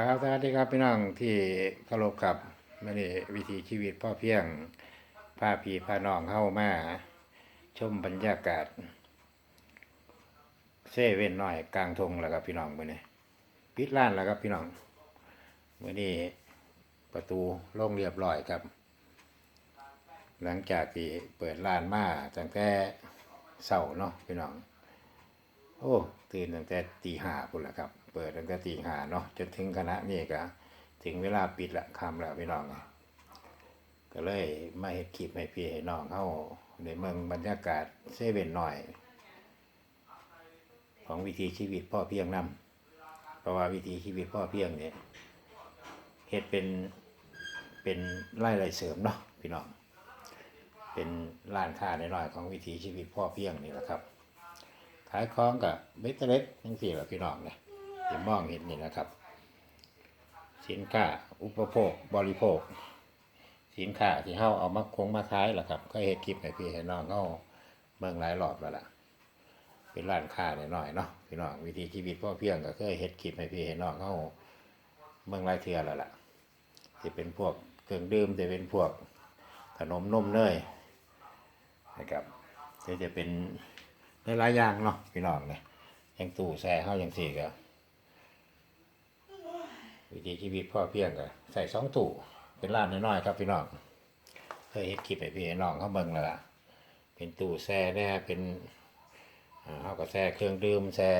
ครับสวัสดีครับพี่น้องที่เคารพครับไม่ได้วิถีชีวิตพ่อเพียงพาพี่พาน้องเข้ามาชมบรรยากาศเซเว่นหน่อยกลางทงแล้วครับพี่น้องมื่อนี้ปิดร้านแล้วครับพี่น้องมื่อนี้ประตูโล่งเรียบร้อยครับ หลังจากที่เปิดร้านมาตั้งแต่เสาร์เนาะพี่น้อง โอ้ตื่นตั้งแต่ตีห้าพุ่นละครับ เปิดตั้งแต่ตีหาเนาะจนถึงขณะนี้ก็ถึงเวลาปิดละคำแล้วพี่น้องก็เลยมาเฮ็ดคลิปให้พี่ให้น้องเข้าในเมืองบรรยากาศเซเว่นหน่อย ของวิถีชีวิตพ่อเพียงนำเพราะว่าวิถีชีวิตพ่อเพียงเนี่ยเฮ็ดเป็นเป็นไร่ไรเสริมเนาะพี่น้องเป็นร้านค้าน้อยของวิถีชีวิตพ่อเพียงนี่แหละครับ ขายของกับเบสเล็กทั้งสี่แหละพี่น้องเนี่ย ที่มองเห็นนี่นะครับ สินค้าอุปโภคบริโภค สินค้าที่เฮาเอามาคงมาขายแหละครับก็เฮ็ดคลิปให้พี่ให้น้องเฮาเมืองหลายรอบแล้วล่ะ เป็นร้านค้าน้อยๆเนาะพี่น้องวิถีชีวิตพ่อเพียงก็เคยเฮ็ดคลิปให้พี่ให้น้องเฮาเมืองหลายเทื่อแล้วล่ะที่เป็นพวกเครื่องดื่มจะเป็นพวกขนมนมเนยนะครับที่จะเป็นหลายๆอย่างเนาะพี่น้องเนี่ยยังตู้แช่เข้ายังสี่ก็ วิถีชีวิตพ่อเพียงก็ใส่สองตู้เป็นร้านน้อยๆครับพี่น้องเคยเห็นคลิปให้พี่ให้น้องเขาเบิ่งแล้วล่ะ เป็นตู้แช่แน่เป็นอ่าเขาก็แช่เครื่องดื่มแช่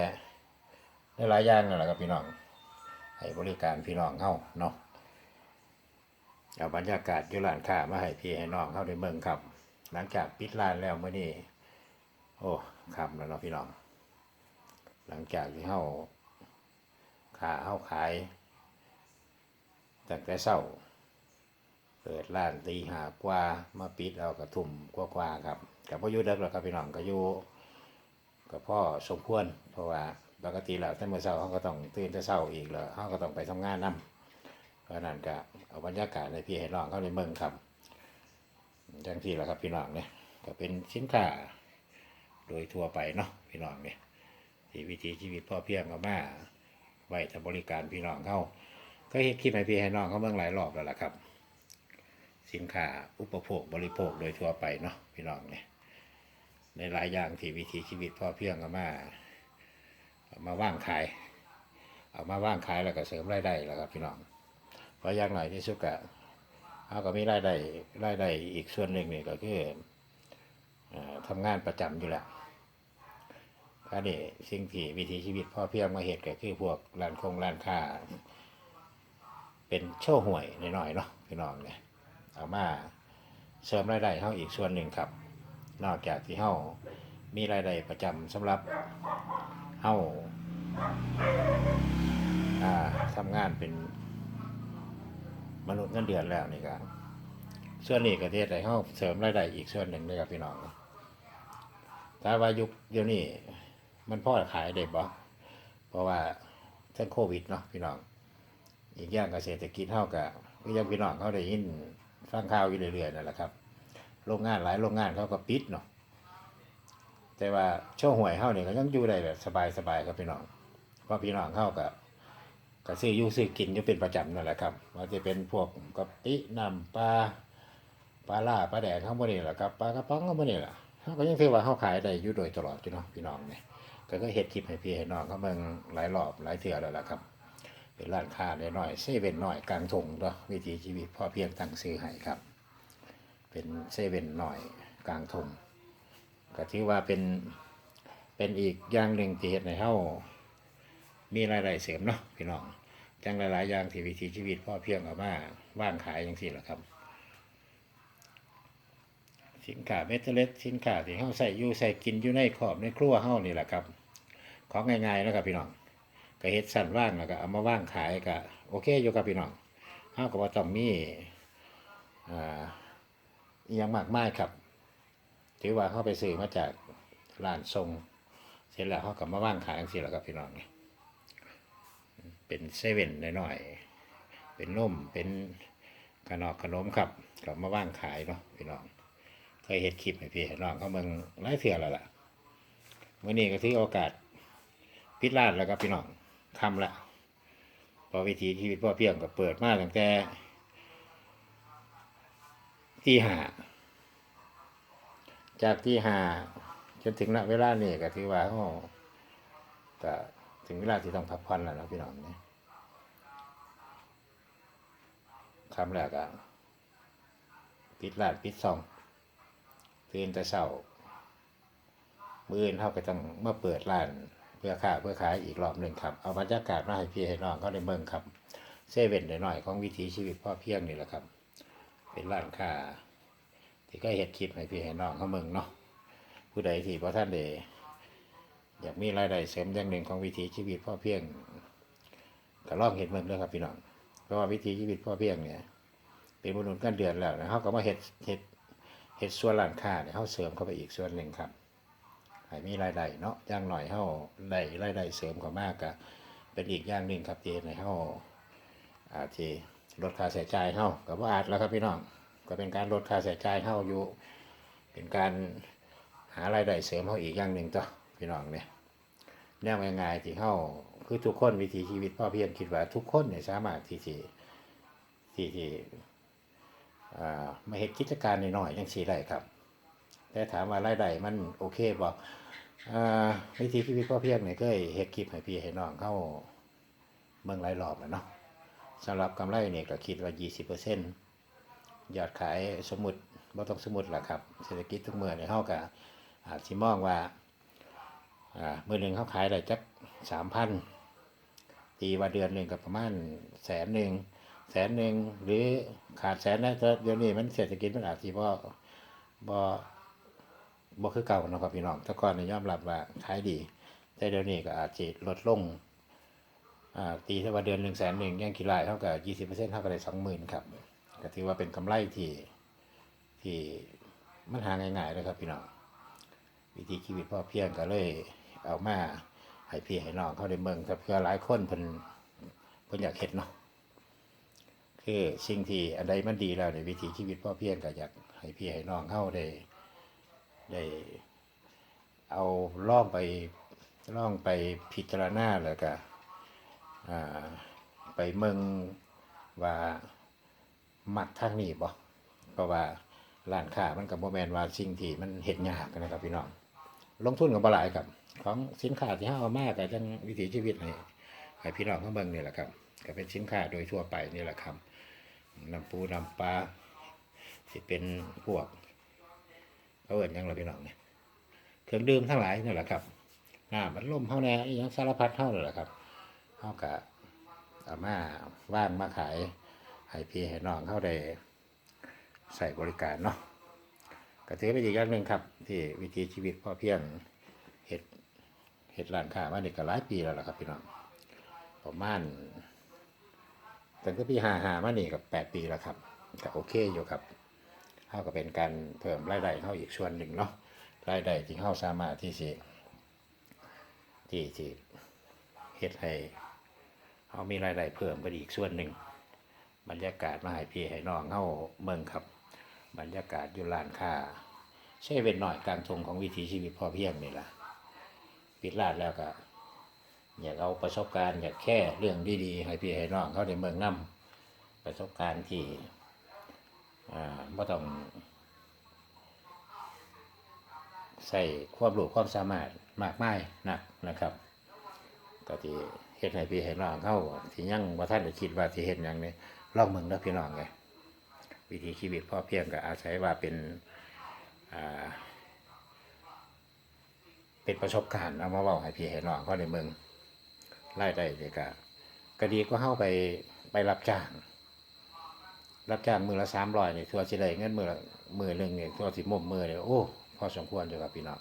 ได้หลายอย่างนั่นแหละครับพี่น้องให้บริการพี่น้องเขาเนาะเอาบรรยากาศยู่ร้านค้ามาให้พี่ให้น้องเขาได้เบิ่งครับ หลังจากปิดร้านแล้วเมื่อนี้โอ้ครับแล้วเนาะพี่น้อง หลังจากที่เฮาขาเฮาขาย ตั้งแต่เช้าเปิดร้านตีหากว่ามาปิดเอากระทุ่มกว่าๆครับกับพ่อยุเด็กหรอกครับพี่น้องก็อยู่กับพ่อสมควร เพราะว่าปกติแล้วแต่เมื่อเช้าเขาก็ต้องตื่นแต่เช้าอีกแล้วเขาก็ต้องไปทำงานนํเพราะนั้นก็เอาบรรยากาศในพี่ให้น้องเขาในเมืองครับจังที่แหละครับพี่น้องเนี่ยก็เป็นสินค้าโดยทั่วไปเนาะพี่น้องเนี่ยที่วิถีชีวิตพ่อเพียงเอามาไว้ทำบริการพี่น้องเขา ก็เฮ็ดคลิปให้พี่ให้น้องเขาเบิ่งหลายรอบแล้วล่ะครับ สินค้าอุปโภคบริโภคโดยทั่วไปเนาะพี่น้องเนี่ยในหลายอย่างที่วิถีชีวิตพ่อเพียงเอามาเอามาว่างขาย เอามาว่างขายแล้วก็เสริมรายได้แล้วครับพี่น้องเพราะอย่างหน่อยที่สุดก็เขาก็มีรายได้รายได้อีกส่วนหนึ่งนี่ก็คืออ่อทำงานประจำอยู่แล้วอันนี้สิ่งที่วิถีชีวิตพ่อเพียงมาเหตุก็คือพวกร้านคงร้านค้า เป็นโชว์ห่วยหน่อยๆเนาะพี่น้องเนี่ยเอามาเสริมรายได้เฮาอีกส่วนหนึ่งครับ นอกจากที่เฮามีรายได้ประจำสำหรับเฮาอ่าทำงานเป็นมนุษย์เงินเดือนแล้วนี่ก็ส่วนนี้ก็เทศให้เขาเสริมรายได้อีกส่วนหนึ่งเลยครับพี่น้องถ้าว่ายุคเดี๋ยวนี้มันพ่อขายได้บ่เพราะว่าทั้งโควิดเนาะพี่น้อง อีกอย่างเกษตรกิจเท่ากับก็ยังพี่น้องเขาได้ยินฟังข่าวอยู่เรื่อยๆนั่นแหละครับ โรงงานหลายโรงงานเขาก็ปิดเนาะแต่ว่าโชว์หวยเฮาเนี่ยก็ยังอยู่ได้แบบสบายๆครับพี่น้องเพราะพี่น้องเฮาก็ก็ซื้ออยู่ซื้อกินอยู่เป็นประจำนั่นแหละครับว่าจะเป็นพวกกะปิน้ำปลาปลาล่าปลาแดกข้างบนนี่แหละครับปลากระป๋องข้างบนนี่แหละเขาก็ยังถือว่าเขาขายได้อยู่โดยตลอดอยู่เนาะพี่น้องเนี่ยก็ก็เฮ็ดคลิปให้พี่ให้น้องเขาเบิ่งหลายรอบหลายเทื่อแล้วล่ะครับ เป็นร้านค้าน้อยเซเว่นน้อยกลางทงเนาะวิถีชีวิตพ่อเพียงตั้งซื้อให้ครับ เป็นเซเว่นน้อยกลางทงก็ถือว่าเป็นเป็นอีกอย่างหนึ่งที่เฮ็ดให้เฮามีรายได้เสริมเนาะพี่น้องจังหลายๆอย่างที่วิถีชีวิตพ่อเพียงเอามาว่างขายจังซี่แหละครับ สินค้าเม็ดเล็กสินค้าที่เฮาใส่อยู่ใส่กินอยู่ในขอบในครัวเฮานี่แหละครับ ของง่ายๆนะครับพี่น้อง ก็เฮ็ดสั่นว่างแล้วก็เอามาว่างขายก็โอเคอยู่กับพี่น้องเฮาก็บ่ต้องมีอ่าอหยังมากมายครับ ถือว่าเฮาไปซื้อมาจากร้านทรงเสร็จแล้วเฮาก็มาว่างขายจังซี่แหละครับพี่น้องนี่เป็นเซเว่นน้อยๆเป็นนมเป็นขนมขนมครับก็มาว่างขายเนาะพี่น้องเคยเห็นคลิปให้พี่น้องเขาเมืองหลายเทื่อแล้วล่ะเมื่อนี้ก็ถือโอกาสปิดร้านแล้วครับพี่น้อง คำละพอวิถีชีวิตพ่อเพียงก็เปิดมาตั้งแต่ที่หาจากที่หาจนถึงณเวลานี้ก็ถือว่าเขาก็ถึงเวลาที่ต้องพักผ่อนแล้วนะพี่น้องเนี่ยคำแรกอะปิดร้านปิดซองตื่นแต่เช้ามื้ออื่นเขาก็ต้องมาเปิดร้าน เพื่อค้าเพื่อขายอีกรอบหนึ่งครับ เอาบรรยากาศมาให้พี่ให้น้องเขาได้เบิ่งครับเซเว่นหน่อยๆของวิถีชีวิตพ่อเพียงนี่แหละครับ เป็นร้านค้าที่ก็เห็ดคลิปให้พี่ให้น้องเขาเบิ่งเนาะผู้ใดที่พอท่านเดอยากมีรายได้เสริมอย่างหนึ่งของวิถีชีวิตพ่อเพียงก็ลองเห็ดเบิ่งเลยครับพี่น้องเพราะว่าวิถีชีวิตพ่อเพียงเนี่ยเป็นมนุษย์กันเดือนแล้วนะเขาก็มาเห็ดเห็ดเห็ดส่วนร้านค้าเนี่ยเขาเสริมเข้าไปอีกส่วนหนึ่งครับ ให้มีรายได้เนาะอย่างหน่อยเฮาได้รายได้เสริมเข้ามากก็เป็นอีกอย่างหนึ่งครับที่ในเฮาอาจจะลดค่าใช้จ่ายเฮาก็บ่อาจแล้วครับพี่น้องก็เป็นการลดค่าใช้จ่ายเฮาอยู่ เป็นการหารายได้เสริมเฮาอีกอย่างหนึ่งต่อพี่น้องเนี่ยแนวง่ายๆที่เฮาคือทุกคนวิถีชีวิตพ่อเพียงคิดว่าทุกคนเนี่ยสามารถที่ที่ที่ที่อ่ามาเฮ็ดกิจการน้อยๆจังซี่ได้ครับ แต่ถามว่ารายได้มันโอเคบอ่า วิธีชีวิตพ่อเพียงเนี่ยเคยเฮ็ดคลิปให้พี่ให้น้องเข้าเมืองหลายรอบแล้วเนาะสำหรับกำไรเนี่ยก็คิดว่า 20%ยอดขายสมมุติบ่ต้องสมมุติล่ะครับเศรษฐกิจทุกเมื่อเนี่ยเฮาก็อาจสิมองว่าอ่ามื้อหนึ่งเฮาขายได้จัก3,000ตีว่าเดือนหนึ่งก็ประมาณแสนหนึ่งแสนหนึ่งหรือขาดแสนนะเดี๋ยวนี้มันเศรษฐกิจมันอาจสิบ่บ่ บ่คือเก่าเนาะครับพี่น้องแต่ก่อนนี่ยอมรับว่าขายดี แต่เดี๋ยวนี้ก็อาจจะลดลงอ่าตีถ้าว่าเดือนหนึ่งแสนหนึ่งยังกี่รายเท่ากับยี่สิบเปอร์เซ็นต์เท่ากับได้สองหมื่นครับก็ถือว่าเป็นกำไรที่ที่มันหาง่ายๆเลยครับพี่น้องวิธีชีวิตพ่อเพียงก็เลยเอามาให้พี่ให้น้องเขาได้เมืองแต่เพื่อหลายคนเพิ่นเพิ่นอยากเห็นเนาะคือสิ่งที่อันใดมันดีแล้วในวิถีชีวิตพ่อเพียงก็อยากให้พี่ให้น้องเขาได้ ได้เอาล่องไปล่องไปพิจารณาแล้วก็อ่าไปเมืองว่ามักทางนี้บ่เพราะว่าร้านค้ามันกับโมแมนว่าสิ่งที่มันเห็นยากนะครับพี่น้องลงทุนกับบ่หลายครับ ของสินค้าที่เฮาเอามาแต่จังวิถีชีวิตให้ให้พี่น้องเขาเบิ่งนี่แหละครับก็เป็นสินค้าโดยทั่วไปนี่แหละครับน้ำปูน้ำปลาที่เป็นพวก เขาเอิ้นหยังเราพี่น้องเนี่ยเครื่องดื่มทั้งหลายนี่แหละครับน้ำมันลมเฮาแน่อยังสารพัดเฮานั่นแหละครับเฮาก็เอามาว่างมาขายให้พี่ให้น้องเข้าได้ใส่บริการเนาะก็ถือเป็นอีกอย่างหนึ่งครับ ที่วิถีชีวิตพ่อเพียงเฮ็ดเฮ็ดร้านค้ามานี่ก็หลายปีแล้วล่ะครับพี่น้องประมาณตั้งแต่ปี55มานี่ก็แปดปีแล้วครับก็โอเคอยู่ครับ เท่ากับเป็นการเพิ่มรายได้เข้าอีกส่วนหนึ่งเนาะรายได้ที่เข้าสามารถที่สิที่ที่เฮ็ดให้เขามีรายได้เพิ่มไปอีกส่วนหนึ่งบรรยากาศมาให้พี่ให้น้องเข้าเมืองครับ บรรยากาศอยู่ร้านค้าใช่เป็นหน่อยกางทงของวิถีชีวิตพอเพียงนี่แหละปิดร้านแล้วก็อยากเอาประสบการณ์อยากแค่เรื่องดีๆให้พี่ให้น้องเขาในเมืองนํประสบการณ์ที่ อ่าบ่ต้องใส่ความรู้ความสามารถมากมายหนักนะครับก็ที่เฮ็ดให้พี่ให้น้องเข้าที่ยังบ่าท่านได้คิดว่าที่เฮ็ดหยังนี่ลองเมืองเด้อพี่น้องไงวิถีชีวิตพ่อเพียงก็อาศัยว่าเป็นเป็นประสบการณ์เอามาเว้าให้พี่ให้น้องเขาในเมืองรายได้นี่ก็ก็ดีก็เฮาไปไปรับจ้าง รับจ้างมือละสามร้อยเนี่ยทัวสิได้เงินมือละมือหนึ่งเนี่ยทัวสิมุมมือเนี่ยโอ้พอสมควรอยู่ครับพี่น้อง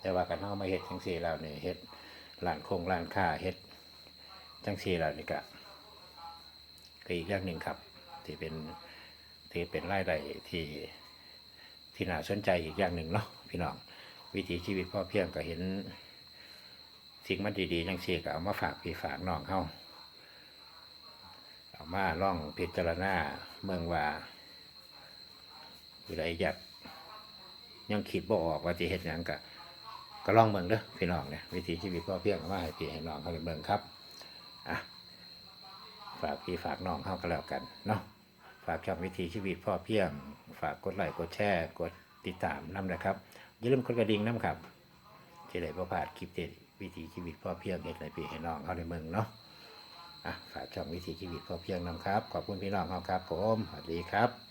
แต่ว่ากันเฮามาเฮ็ดจังซี่แล้วนี่เฮ็ดร้านคงร้านค้าเฮ็ดจังซี่แล้วนี่ก็ก็อีกอย่างหนึ่งครับ ที่เป็นที่เป็นรายได้ที่ที่น่าสนใจอีกอย่างหนึ่งเนาะพี่น้องวิถีชีวิตพ่อเพียงก็เห็นสิ่งมันดีๆจังซี่ก็เอามาฝากพี่ฝากน้องเฮา เอามาล่องพิจารณาเมืองว่าอยู่ไรอยากยังคิดบ่ออกว่าจะเห็นอย่างกะก็ล่องเมืองเด้อพี่น้องเนี่ยวิธีชีวิตพ่อเพียงเอามาให้พี่ให้น้องเขาเป็นเมืองครับอะฝากพี่ฝากน้องเข้าก็แล้วกันเนาะฝากชอบวิธีชีวิตพ่อเพียง ฝากกดไลค์กดแชร์กดติดตามน้ำนะครับอย่าลืมกดกระดิ่งน้ำครับจะได้ประพาดคลิปเด็ดวิธีชีวิตพ่อเพียงเห็นในพี่ให้น้องเขาในเมืองเนาะ ฝากช่องวิถีชีวิตพอเพียงนำครับ ขอบคุณพี่น้องครับผมสวัสดีครับ